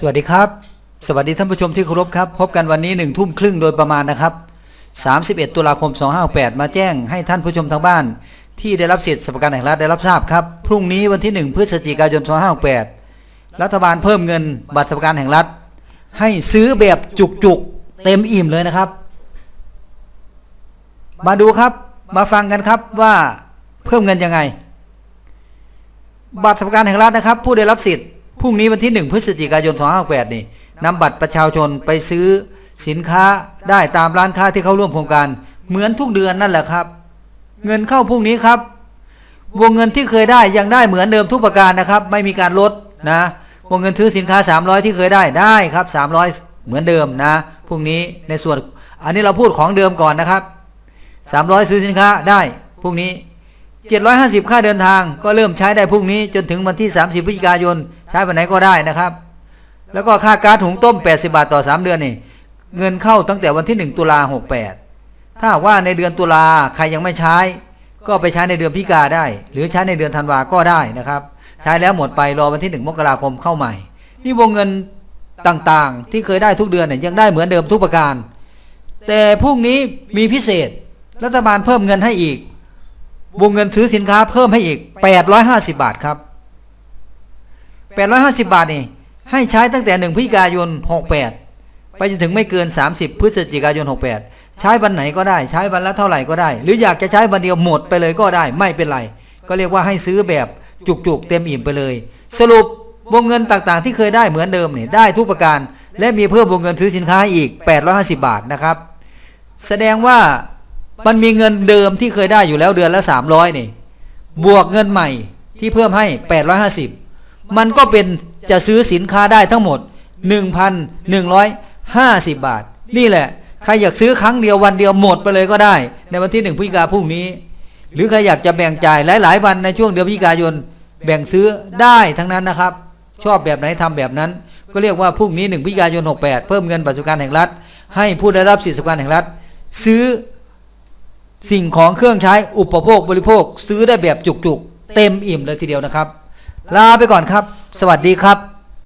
สวัสดีครับ สวัสดีท่านผู้ชมที่เคารพครับ พบกันวันนี้หนึ่งทุ่มครึ่งโดยประมาณนะครับ 31 ตุลาคม 258 มาแจ้งให้ท่านผู้ชมทางบ้าน ที่ได้รับสิทธิสวัสดิการแห่งรัฐได้รับทราบครับ พรุ่งนี้วันที่ 1 พฤศจิกายน 258 รัฐบาลเพิ่มเงินบัตรสวัสดิการแห่งรัฐ ให้ซื้อแบบจุกๆ เต็มอิ่มเลยนะครับ มาดูครับ มาฟังกันครับว่าเพิ่มเงินยังไง บัตรสวัสดิการแห่งรัฐนะครับ ผู้ได้รับสิทธิ์ พรุ่งนี้วันที่ 1 พฤศจิกายน 2568 นี่นำบัตรประชาชนไปซื้อสินค้าได้ตามร้านค้าที่เข้าร่วมโครงการเหมือนทุกเดือนนั่นแหละครับ เงินเข้าพรุ่งนี้ครับ วงเงินที่เคยได้ยังได้เหมือนเดิมทุกประการนะครับ ไม่มีการลดนะวงเงินซื้อสินค้า 300 ที่เคยได้ได้ครับ 300 เหมือนเดิมนะพรุ่งนี้ในส่วนอันนี้เราพูดของเดิมก่อนนะครับ 300 ซื้อสินค้าได้พรุ่งนี้ 750 ค่าเดินทาง ก็เริ่มใช้ได้พรุ่งนี้จนถึงวันที่ 30พฤศจิกายน ใช้วันไหนก็ได้นะครับ แล้วก็ค่าก๊าซหุงต้ม 80 บาทต่อ 3 เดือนนี่เงินเข้าตั้งแต่วันที่ 1 ตุลา68 ถ้าว่าในเดือนตุลาใครยังไม่ใช้ ก็ไปใช้ในเดือนพิกาได้ หรือใช้ในเดือนธันวาก็ได้นะครับ ใช้แล้วหมดไปรอวันที่ 1 มกราคมเข้าใหม่ นี่วงเงินต่างๆ ที่เคยได้ทุกเดือนเนี่ยยังได้เหมือนเดิมทุกประการ แต่พรุ่งนี้มีพิเศษ รัฐบาลเพิ่มเงินให้อีก วงเงินซื้อสินค้าเพิ่มให้อีก 850 บาทครับ 850 บาทนี่ให้ใช้ตั้งแต่ 1พฤศจิกายน 68 ไปจนถึงไม่เกิน 30 พฤศจิกายน 68 ใช้วันไหนก็ได้ ใช้วันละเท่าไหร่ก็ได้ หรืออยากจะใช้วันเดียวหมดไปเลยก็ได้ ไม่เป็นไร ก็เรียกว่าให้ซื้อแบบจุกๆ เต็มอิ่มไปเลย สรุปวงเงินต่างๆ ที่เคยได้เหมือนเดิมเนี่ยได้ทุกประการ และมีเพิ่มวงเงินซื้อสินค้าให้อีก 850 บาทนะครับ แสดงว่า มันมีเงินเดิมที่เคยได้อยู่แล้วเดือนละ 300 นี่ บวกเงินใหม่ที่เพิ่มให้ 850 มันก็เป็นจะซื้อสินค้าได้ทั้งหมด 1,150 บาท นี่แหละ ใครอยากซื้อครั้งเดียววันเดียวหมดไปเลยก็ได้ ในวันที่1พฤศจิกาพรุ่งนี้ หรือใครอยากจะแบ่งจ่ายหลาย ๆ วันในช่วงเดือนพฤศจิกายน แบ่งซื้อได้ทั้งนั้นนะครับ ชอบแบบไหนทำแบบนั้น ก็เรียกว่าพรุ่งนี้1พฤศจิกายน 68 เพิ่มเงินบัตรสวัสดิการแห่งรัฐ ให้ผู้ได้รับสิทธิสวัสดิการแห่งรัฐ ซื้อ สิ่งของเครื่องใช้อุปโภคบริโภค ซื้อได้แบบจุกๆ เต็มอิ่มเลยทีเดียวนะครับ ลาไปก่อนครับ สวัสดีครับ